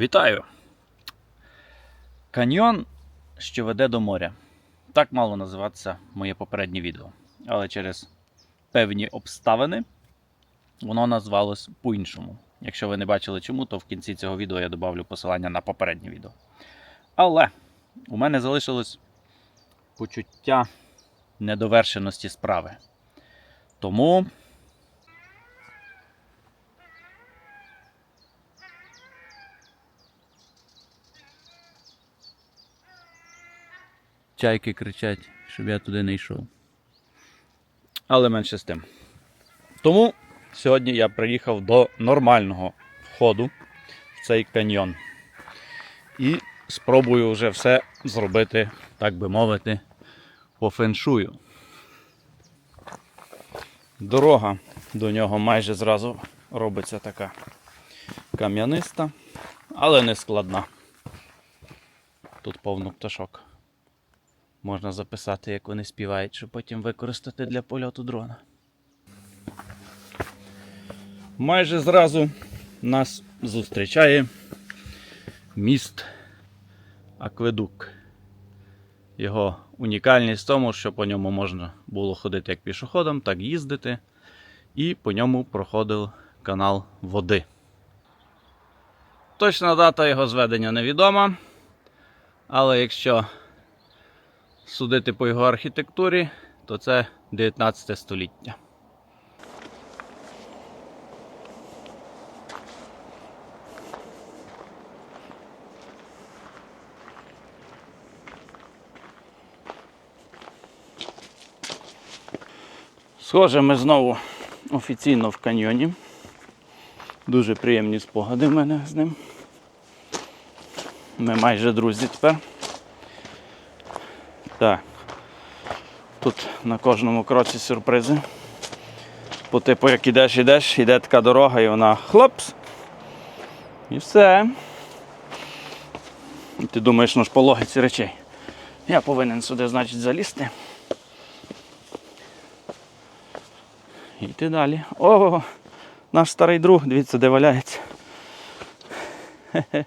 Вітаю! Каньйон, що веде до моря. Так мало називатися моє попереднє відео. Але через певні обставини воно назвалось по-іншому. Якщо ви не бачили чому, то в кінці цього відео я додавлю посилання на попереднє відео. Але у мене залишилось почуття недовершеності справи. Тому чайки кричать, щоб я туди не йшов. Але менше з тим. Тому сьогодні я приїхав до нормального входу в цей каньйон. І спробую вже все зробити, так би мовити, по феншую. Дорога до нього майже зразу робиться така кам'яниста, але не складна. Тут повно пташок. Можна записати, як вони співають, щоб потім використати для польоту дрона. Майже зразу нас зустрічає міст Акведук. Його унікальність в тому, що по ньому можна було ходити як пішоходом, так і їздити. І по ньому проходив канал води. Точна дата його зведення невідома. Але якщо судити по його архітектурі, то це 19 століття. Схоже, ми знову офіційно в каньйоні. Дуже приємні спогади в мене з ним. Ми майже друзі тепер. Так. Тут на кожному кроці сюрпризи. По типу, як ідеш, ідеш, іде така дорога і вона хлопс. І все. І ти думаєш, ну ж по логіці речей. Я повинен сюди, значить, залізти. І йти далі. О, наш старий друг, дивіться, де валяється. Хе-хе.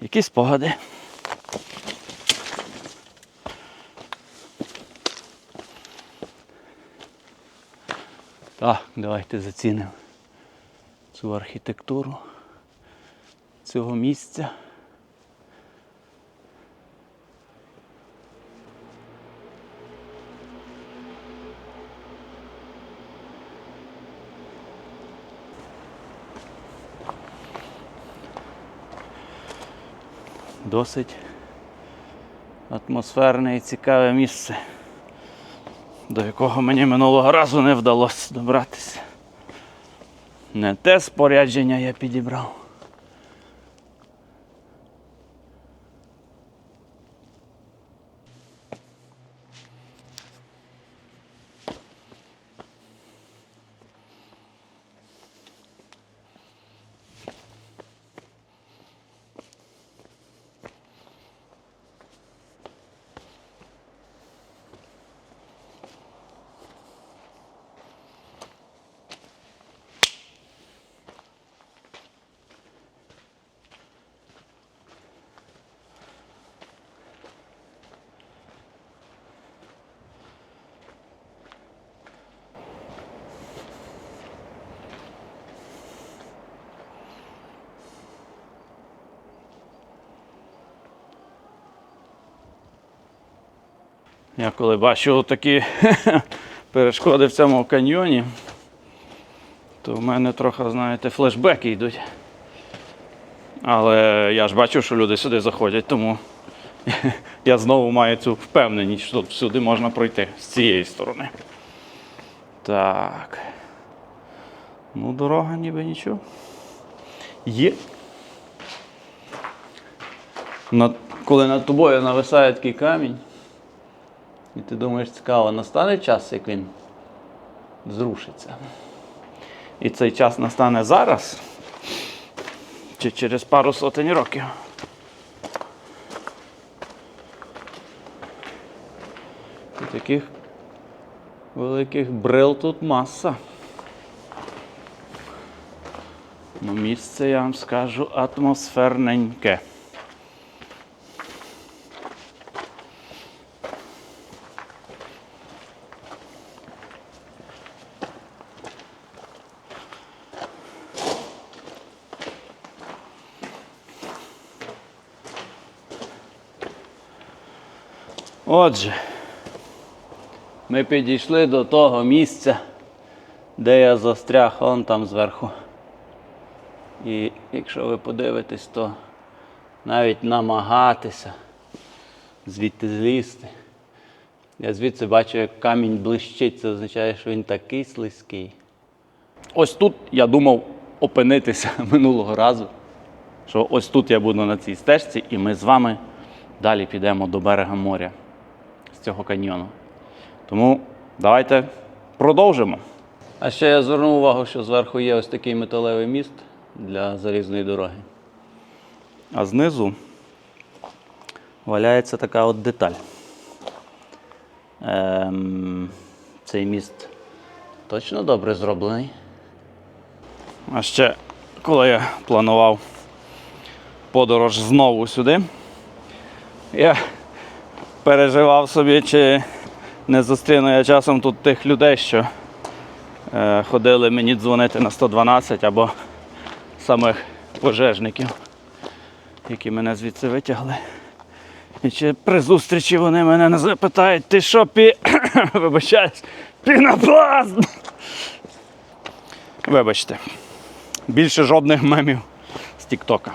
Які спогади. Так, давайте зацінимо цю архітектуру цього місця. Досить атмосферне і цікаве місце до якого мені минулого разу не вдалося добратися. Не те спорядження я підібрав. Я коли бачу такі перешкоди в цьому каньйоні, то в мене трохи, знаєте, флешбеки йдуть. Але я ж бачу, що люди сюди заходять, тому я знову маю цю впевненість, що тут сюди можна пройти з цієї сторони. Так. Ну, дорога ніби нічого. Є. Над, коли над тобою нависає такий камінь, і ти думаєш, цікаво, настане час, як він зрушиться. І цей час настане зараз чи через пару сотень років. І таких великих брил тут маса. Ну, місце, я вам скажу, атмосферненьке. Отже, ми підійшли до того місця, де я застряг, он там зверху. І якщо ви подивитесь, то навіть намагатися звідти злізти. Я звідси бачу, як камінь блищить, це означає, що він такий слизький. Ось тут я думав опинитися минулого разу, що ось тут я буду на цій стежці, і ми з вами далі підемо до берега моря цього каньйону. Тому давайте продовжимо. А ще я звернув увагу, що зверху є ось такий металевий міст для залізної дороги. А знизу валяється така от деталь. Ем, цей міст точно добре зроблений. А ще, коли я планував подорож знову сюди, я переживав собі, чи не зустріну я часом тут тих людей, що е, ходили мені дзвонити на 112 або самих пожежників, які мене звідси витягли. І чи при зустрічі вони мене не запитають, ти що пі. Вибачаюсь, пінопласт! Вибачте. Більше жодних мемів з Тіктока.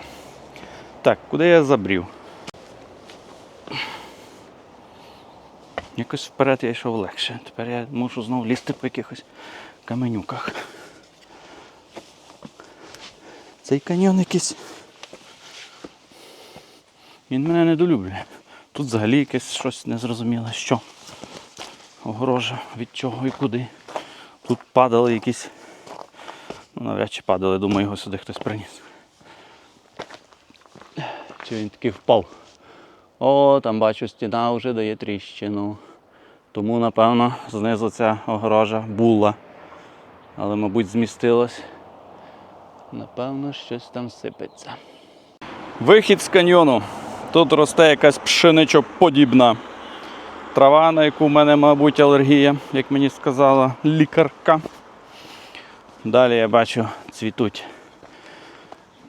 Так, куди я забрів? Якось вперед я йшов легше. Тепер я мушу знову лізти по якихось каменюках. Цей каньйон якийсь. Він мене недолюблює. Тут взагалі якесь щось незрозуміле. Що? Огорожа від чого і куди. Тут падали якісь. Ну, навряд чи падали, думаю, його сюди хтось приніс. Чи він такий впав? О, там бачу, стіна вже дає тріщину. Тому, напевно, знизу ця огорожа була. Але, мабуть, змістилась. Напевно, щось там сипеться. Вихід з каньйону. Тут росте якась пшеничоподібна трава, на яку в мене, мабуть, алергія, як мені сказала лікарка. Далі я бачу цвітуть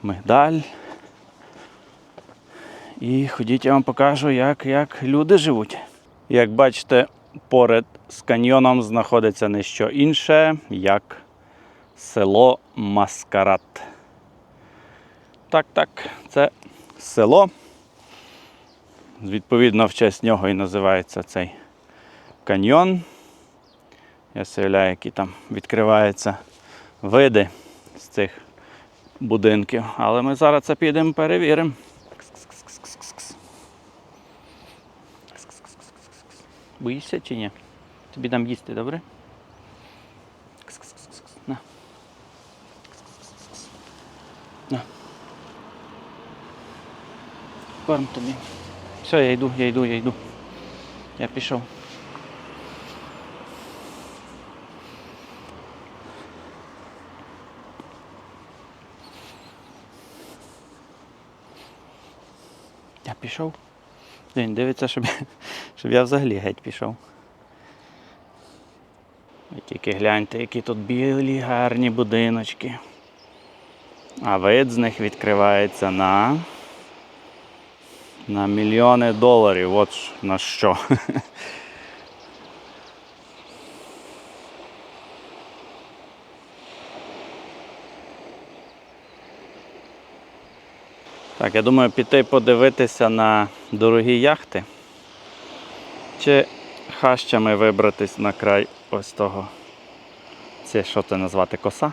мигдаль. І ходіть, я вам покажу, як, як люди живуть. Як бачите, поряд з каньйоном знаходиться не що інше, як село Маскарад. Так, так, це село. Відповідно, в честь нього і називається цей каньйон. Я уявляю, які там відкриваються види з цих будинків. Але ми зараз це підемо перевіримо. Боїшся чи ні? Тобі дам їсти, добре? На. На. Корм тобі. Все, я йду, я йду, я йду. Я пішов. Я пішов. Він дивиться, щоб, щоб я взагалі геть пішов. Ви тільки гляньте, які тут білі гарні будиночки. А вид з них відкривається на. На мільйони доларів. От на що. Так, я думаю, піти подивитися на дорогі яхти. Чи хащами вибратись на край ось того. Це що це назвати коса?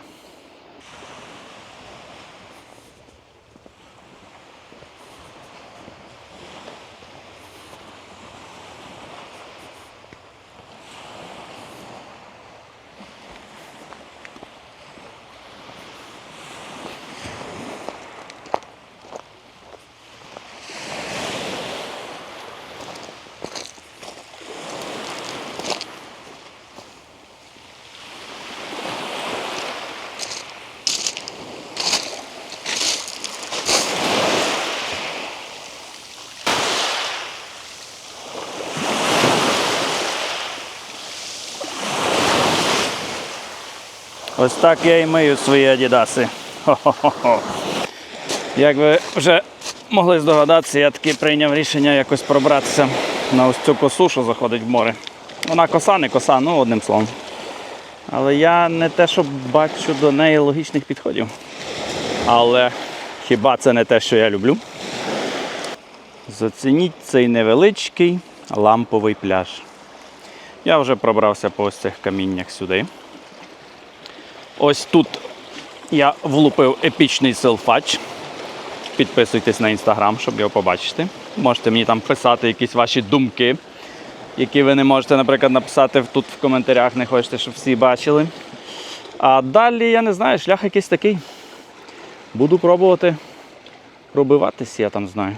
Ось так я і мию свої адідаси. Хо-хо-хо. Як ви вже могли здогадатися, я таки прийняв рішення якось пробратися на ось цю косу, що заходить в море. Вона коса, не коса, ну одним словом. Але я не те, що бачу до неї логічних підходів. Але хіба це не те, що я люблю? Зацініть цей невеличкий ламповий пляж. Я вже пробрався по ось цих каміннях сюди. Ось тут я влупив епічний селфач. Підписуйтесь на інстаграм, щоб його побачити. Можете мені там писати якісь ваші думки, які ви не можете, наприклад, написати тут в коментарях, не хочете, щоб всі бачили. А далі, я не знаю, шлях якийсь такий. Буду пробувати пробиватись, я там знаю.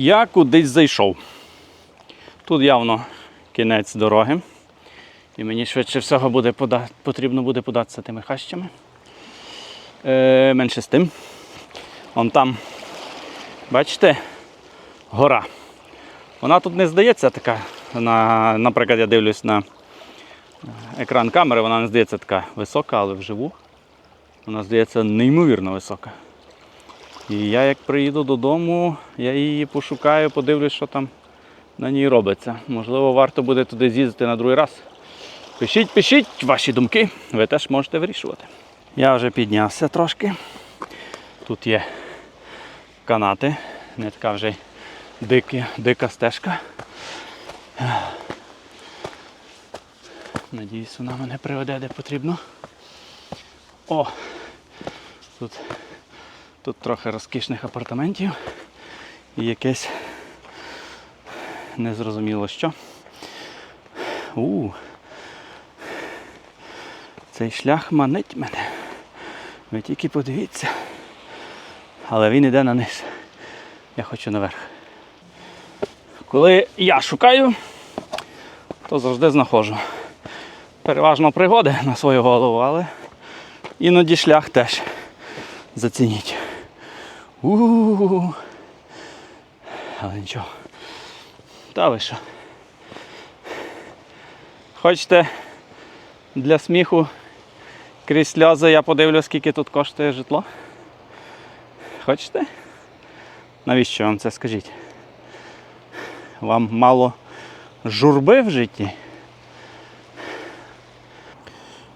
Я кудись зайшов. Тут явно кінець дороги. І мені швидше всього буде пода... потрібно буде податися тими хащами. Е, менше з тим. Вон там, бачите, гора. Вона тут не здається така. На, наприклад, я дивлюсь на екран камери, вона не здається така висока, але вживу. Вона здається неймовірно висока. І я як приїду додому, я її пошукаю, подивлюсь, що там на ній робиться. Можливо, варто буде туди з'їздити на другий раз. Пишіть, пишіть ваші думки, ви теж можете вирішувати. Я вже піднявся трошки. Тут є канати, не така вже й дики, дика стежка. Надіюсь, вона мене приведе де потрібно. О! Тут Тут трохи розкішних апартаментів і якесь незрозуміло що. У, цей шлях манить мене. Ви тільки подивіться. Але він йде на низ. Я хочу наверх. Коли я шукаю, то завжди знаходжу. Переважно пригоди на свою голову, але іноді шлях теж зацініть. У-у-у. Але нічого. Та ви що? Хочете для сміху крізь сльози я подивлюсь, скільки тут коштує житло? Хочете? Навіщо вам це скажіть? Вам мало журби в житті?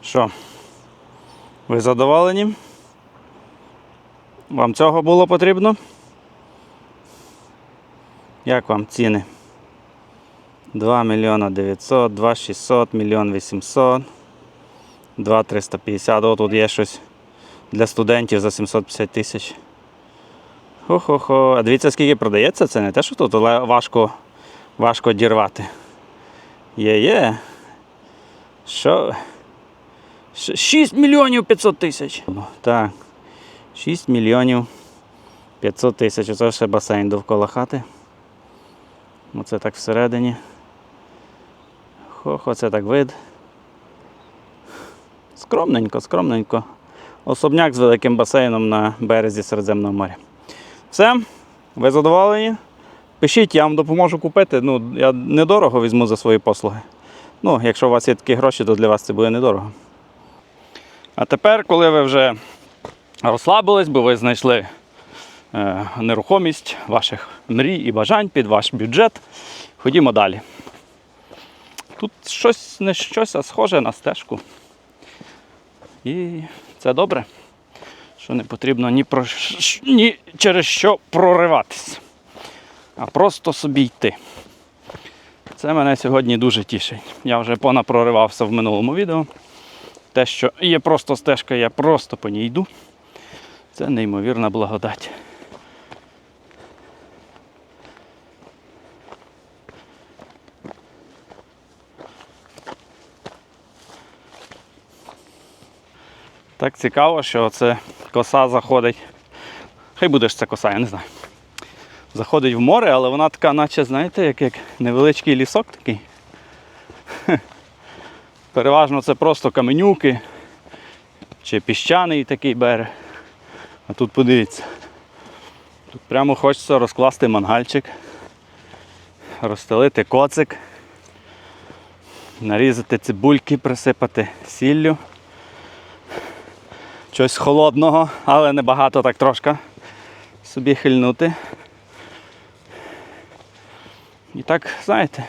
Що? Ви задоволені? Вам цього було потрібно? Як вам ціни? 2 мільйона 900, 2 600, мільйон 800, 2 350. О, тут є щось для студентів за 750 тисяч. Хо-хо-хо. А дивіться, скільки продається, це не те, що тут важко, важко дірвати. Є-є. Що? 6 мільйонів 500 тисяч. Так. 6 мільйонів 500 тисяч. Оце ще басейн довкола хати. Оце так всередині. Хо-хо, це так вид. Скромненько, скромненько. Особняк з великим басейном на березі Середземного моря. Все, ви задоволені? Пишіть, я вам допоможу купити. Ну, я недорого візьму за свої послуги. Ну, якщо у вас є такі гроші, то для вас це буде недорого. А тепер, коли ви вже розслабились, бо ви знайшли е, нерухомість ваших мрій і бажань під ваш бюджет. Ходімо далі. Тут щось не щось, а схоже на стежку. І це добре, що не потрібно ні, про, ні через що прориватись, а просто собі йти. Це мене сьогодні дуже тішить. Я вже понапроривався в минулому відео. Те, що є просто стежка, я просто по ній йду. Це неймовірна благодать. Так цікаво, що це коса заходить. Хай буде ж це коса, я не знаю. Заходить в море, але вона така, наче, знаєте, як, як невеличкий лісок такий. Переважно це просто каменюки чи піщаний такий берег. А тут подивіться. Тут прямо хочеться розкласти мангальчик, розстелити коцик, нарізати цибульки, присипати сіллю. Щось холодного, але не багато так трошки собі хильнути. І так, знаєте,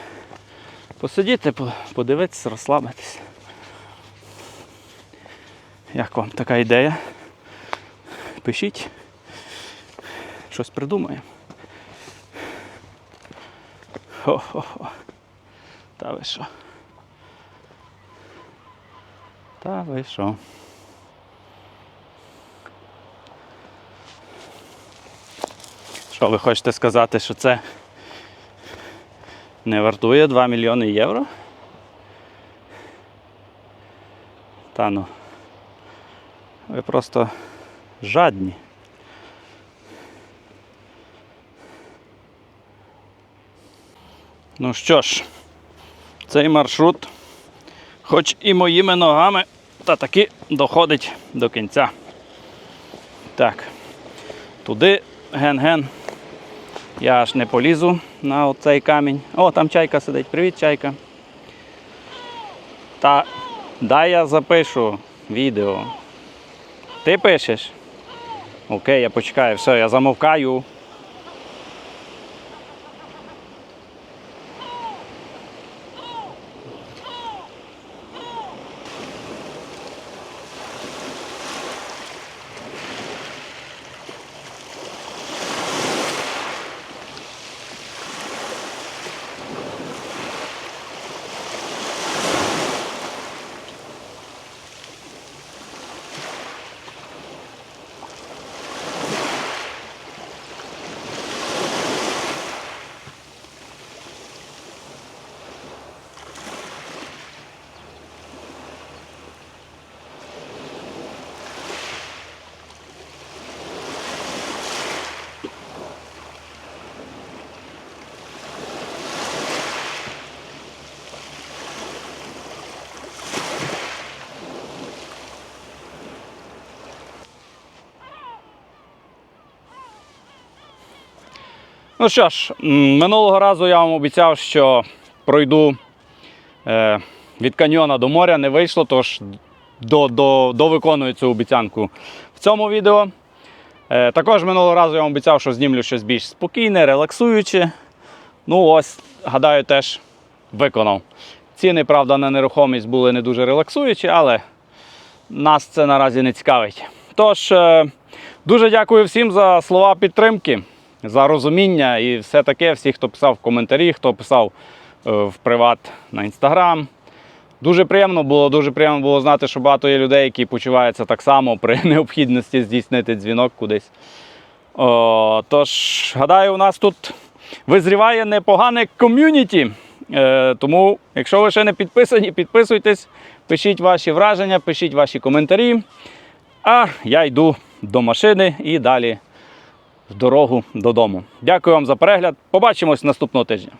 посидіти, по- подивитися, розслабитися. Як вам така ідея? Пишіть. Щось придумаємо. Хо-хо-хо. Та ви що? Та ви що? Що ви хочете сказати, що це не вартує 2 мільйони євро? Та ну. Ви просто жадні. Ну що ж, цей маршрут, хоч і моїми ногами, та таки доходить до кінця. Так, туди ген-ген. Я аж не полізу на оцей камінь. О, там чайка сидить. Привіт, чайка. Та дай я запишу відео. Ти пишеш? Окей, я почекаю, все, я замовкаю. Ну що ж, минулого разу я вам обіцяв, що пройду е, від каньйона до моря, не вийшло, тож до, до, довиконую цю обіцянку в цьому відео. Е, також минулого разу я вам обіцяв, що знімлю щось більш спокійне, релаксуюче. Ну ось, гадаю, теж виконав. Ціни, правда, на нерухомість були не дуже релаксуючі, але нас це наразі не цікавить. Тож, е, дуже дякую всім за слова підтримки, за розуміння і все таке. Всі, хто писав в коментарі, хто писав е, в приват на інстаграм. Дуже приємно було, дуже приємно було знати, що багато є людей, які почуваються так само при необхідності здійснити дзвінок кудись. О, тож, гадаю, у нас тут визріває непогане ком'юніті. Е, тому, якщо ви ще не підписані, підписуйтесь, пишіть ваші враження, пишіть ваші коментарі. А я йду до машини і далі в дорогу додому. Дякую вам за перегляд. Побачимось наступного тижня.